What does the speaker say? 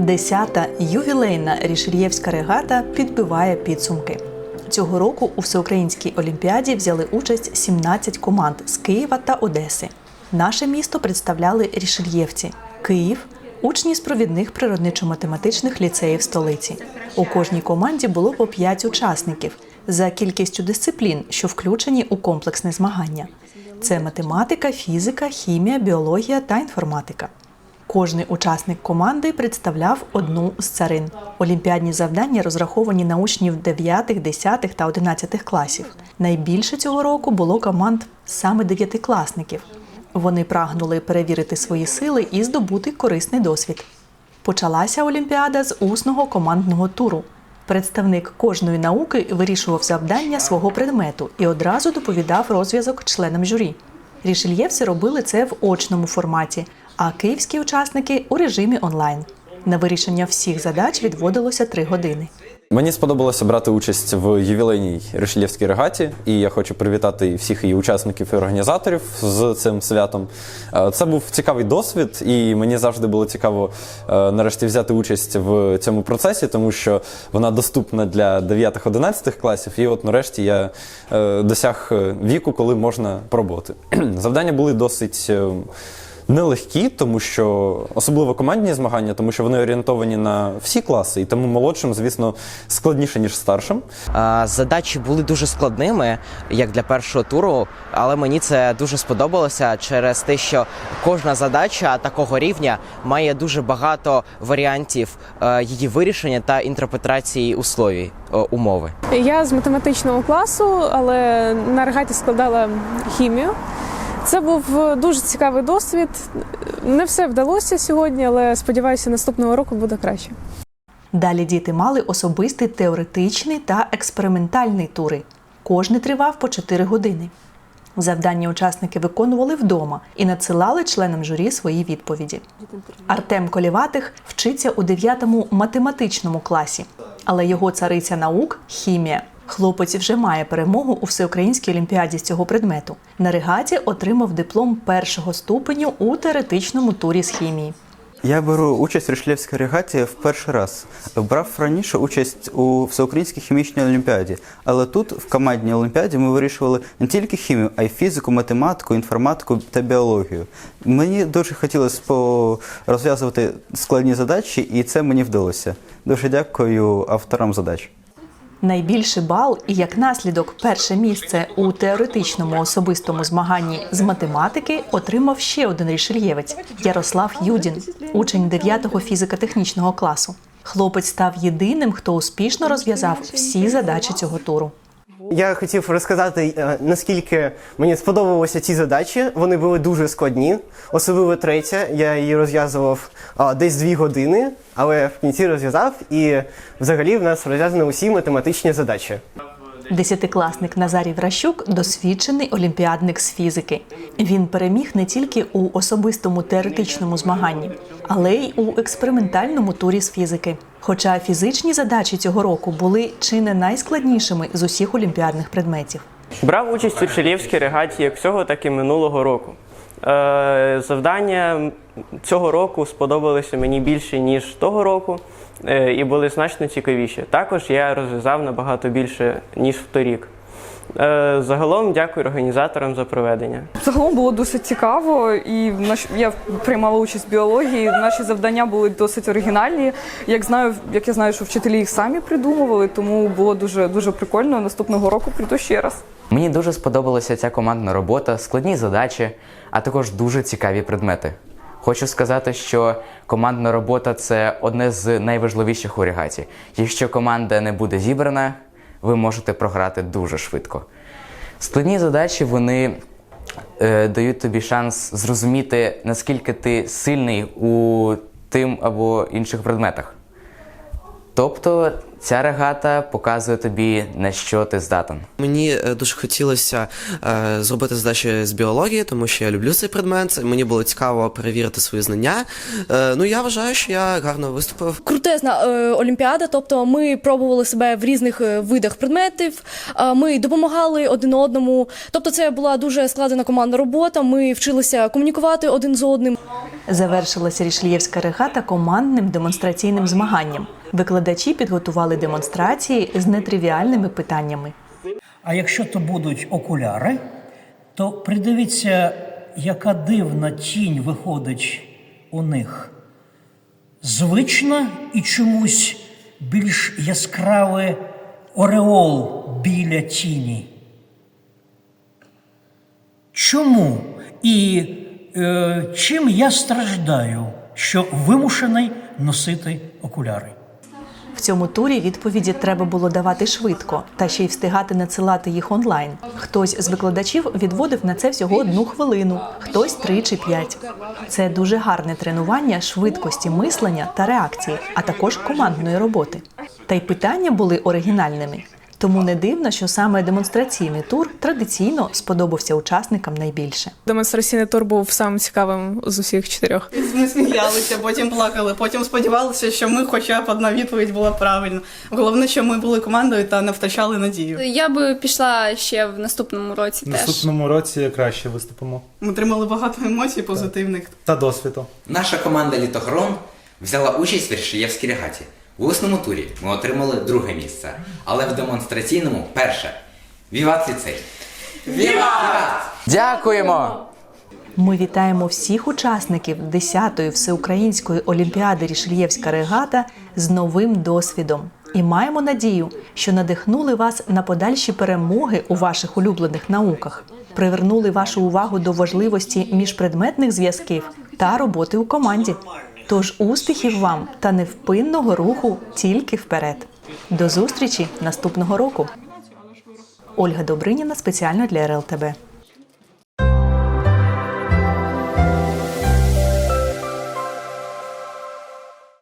Десята ювілейна рішельєвська регата підбиває підсумки. Цього року у всеукраїнській олімпіаді взяли участь 17 команд з Києва та Одеси. Наше місто представляли рішельєвці Київ, учні з провідних природничо-математичних ліцеїв столиці. У кожній команді було по 5 учасників за кількістю дисциплін, що включені у комплексне змагання. Це математика, фізика, хімія, біологія та інформатика. Кожний учасник команди представляв одну з царин. Олімпіадні завдання розраховані на учнів 9, 10 та 11 класів. Найбільше цього року було команд саме дев'ятикласників. Вони прагнули перевірити свої сили і здобути корисний досвід. Почалася Олімпіада з усного командного туру. Представник кожної науки вирішував завдання свого предмету і одразу доповідав розв'язок членам журі. Рішельєвці робили це в очному форматі, а київські учасники у режимі онлайн. На вирішення всіх задач відводилося три години. Мені сподобалося брати участь в ювілейній Решелєвській регаті, і я хочу привітати всіх її учасників і організаторів з цим святом. Е, Це був цікавий досвід, і мені завжди було цікаво е, нарешті взяти участь в цьому процесі, тому що вона доступна для 9-11 класів. І от нарешті я е, досяг віку, коли можна пробувати. Завдання були досить. Нелегкі, тому що особливо командні змагання, тому що вони орієнтовані на всі класи, і тому молодшим, звісно, складніше ніж старшим. А, Задачі були дуже складними, як для першого туру, але мені це дуже сподобалося через те, що кожна задача такого рівня має дуже багато варіантів е, її вирішення та інтерпретації условій е, умови. Я з математичного класу, але на регаті складала хімію. Це був дуже цікавий досвід. Не все вдалося сьогодні, але сподіваюся, наступного року буде краще. Далі діти мали особистий теоретичний та експериментальний тури. Кожний тривав по 4 години. Завдання учасники виконували вдома і надсилали членам журі свої відповіді. Артем Коліватих вчиться у 9-му математичному класі, але його цариця наук хімія. Хлопець вже має перемогу у всеукраїнській олімпіаді з цього предмету. На регаті отримав диплом першого ступеню у теоретичному турі з хімії. Я беру участь в Решлєвській регаті в перший раз. Брав раніше участь у всеукраїнській хімічній олімпіаді, але тут, в командній олімпіаді, ми вирішували не тільки хімію, а й фізику, математику, інформатику та біологію. Мені дуже хотілося розв'язувати складні задачі, і це мені вдалося. Дуже дякую авторам задач. Найбільший бал і як наслідок перше місце у теоретичному особистому змаганні з математики отримав ще один рішельєвець Ярослав Юдін, учень 9-го фізико-технічного класу. Хлопець став єдиним, хто успішно розв'язав всі задачі цього туру. Я хотів розказати, е, наскільки мені сподобалися ці задачі. Вони були дуже складні, особливо третя. Я її розв'язував десь дві години, але в кінці розв'язав, і взагалі в нас розв'язані усі математичні задачі. Десятикласник Назарій Вращук досвідчений олімпіадник з фізики. Він переміг не тільки у особистому теоретичному змаганні, але й у експериментальному турі з фізики. Хоча фізичні задачі цього року були чи не найскладнішими з усіх олімпіадних предметів. Брав участь у Чилівській регаті як цього, так і минулого року. Е, завдання цього року сподобалися мені більше, ніж того року, е, і були значно цікавіші. Також я розв'язав набагато більше, ніж вторік. Е, загалом дякую організаторам за проведення. Загалом було досить цікаво, і я приймала участь в біології. Наші завдання були досить оригінальні. Як знаю, як я знаю, що вчителі їх самі придумували, тому було дуже дуже прикольно. Наступного року прийду ще раз. Мені дуже сподобалася ця командна робота, складні задачі, а також дуже цікаві предмети. Хочу сказати, що командна робота це одне з найважливіших у регаті. Якщо команда не буде зібрана, ви можете програти дуже швидко. Складні задачі вони е, дають тобі шанс зрозуміти, наскільки ти сильний у тим або інших предметах. Тобто ця регата показує тобі, на що ти здатен. Мені е, дуже хотілося е, зробити задачі з біології, тому що я люблю цей предмет. Мені було цікаво перевірити свої знання. Е, ну я вважаю, що я гарно виступив. крутезна е, олімпіада. Тобто ми пробували себе в різних е, видах предметів. е, Ми допомагали один одному. Тобто, це була дуже складена командна робота. Ми вчилися комунікувати один з одним. Завершилася рішлієвська регата командним демонстраційним змаганням. Викладачі підготували демонстрації з нетривіальними питаннями. А якщо то будуть окуляри, то придивіться, яка дивна тінь виходить у них. Звична і чомусь більш яскравий ореол біля тіні. Чому і е, чим я страждаю, що вимушений носити окуляри? В цьому турі відповіді треба було давати швидко та ще й встигати надсилати їх онлайн. Хтось з викладачів відводив на це всього одну хвилину, хтось три чи п'ять. Це дуже гарне тренування швидкості мислення та реакції, а також командної роботи. Та й питання були оригінальними. Тому не дивно, що саме демонстраційний тур традиційно сподобався учасникам найбільше. Демонстраційний тур був самим цікавим з усіх чотирьох. Ми сміялися, потім плакали, потім сподівалися, що ми хоча б одна відповідь була правильна. Головне, що ми були командою та не втрачали надію. Я би пішла ще в наступному році В теж. наступному році краще виступимо. Ми отримали багато емоцій позитивних. Та досвіду. Наша команда Літогрон взяла участь в Рішиєвській регаті. В усному турі ми отримали друге місце, але в демонстраційному перше. Віват ліцей! Віват! Дякуємо! Ми вітаємо всіх учасників 10-ї всеукраїнської олімпіади Рішельєвська регата з новим досвідом. І маємо надію, що надихнули вас на подальші перемоги у ваших улюблених науках, привернули вашу увагу до важливості міжпредметних зв'язків та роботи у команді. Тож успіхів вам та невпинного руху тільки вперед. До зустрічі наступного року. Ольга Добриніна спеціально для РЛТБ.